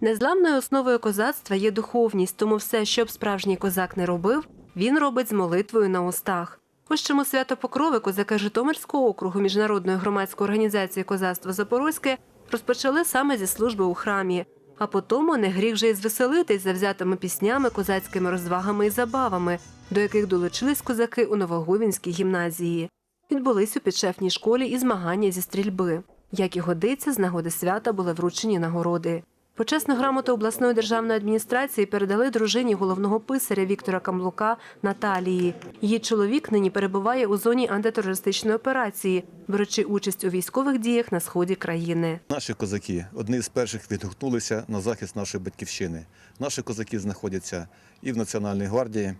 Незламною основою козацтва є духовність, тому все, що б справжній козак не робив, він робить з молитвою на устах. Ось чому свято Покрови козаки Житомирського округу міжнародної громадської організації Козацтво Запорозьке розпочали саме зі служби у храмі. А потому не гріх же й звеселитись завзятими піснями, козацькими розвагами і забавами, до яких долучились козаки у Новоговінській гімназії. Відбулись у підшефній школі і змагання зі стрільби. Як і годиться, з нагоди свята були вручені нагороди. Почесну грамоту обласної державної адміністрації передали дружині головного писаря Віктора Камлука Наталії. Її чоловік нині перебуває у зоні антитерористичної операції, беручи участь у військових діях на сході країни. Наші козаки одні з перших відгукнулися на захист нашої батьківщини. Наші козаки знаходяться і в Національній гвардії,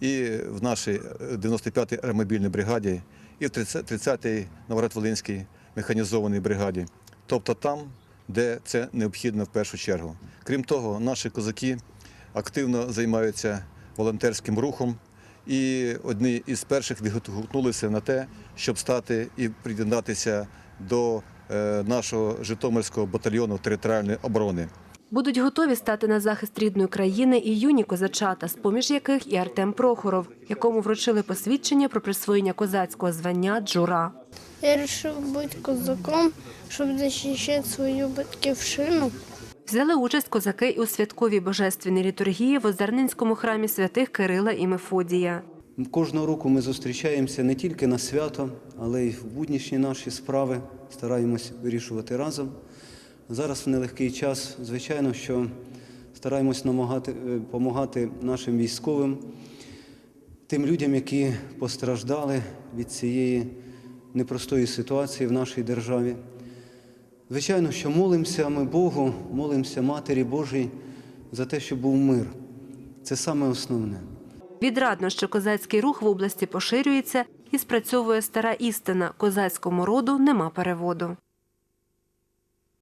і в нашій е, 95-й аеромобільній бригаді, і в 30 30-й Новоград-Волинській механізованій бригаді. Тобто там, де це необхідно в першу чергу. Крім того, наші козаки активно займаються волонтерським рухом. І одні із перших відгукнулися на те, щоб стати і приєднатися до е, нашого Житомирського батальйону територіальної оборони. Будуть готові стати на захист рідної країни і юні козачата, з поміж яких і Артем Прохоров, якому вручили посвідчення про присвоєння козацького звання Джура. Я вирішив бути козаком, щоб захищати свою батьківщину. Взяли участь козаки і у святковій божественній літургії в Озерненському храмі святих Кирила і Мефодія. Кожного року ми зустрічаємося не тільки на свято, але й в буднішні наші справи стараємось вирішувати разом. Зараз в нелегкий час, звичайно, що стараємось намагати, допомагати нашим військовим, тим людям, які постраждали від цієї непростої ситуації в нашій державі. Звичайно, що молимося ми Богу, молимося Матері Божій за те, щоб був мир. Це саме основне. Відрадно, що козацький рух в області поширюється і спрацьовує стара істина – козацькому роду нема переводу.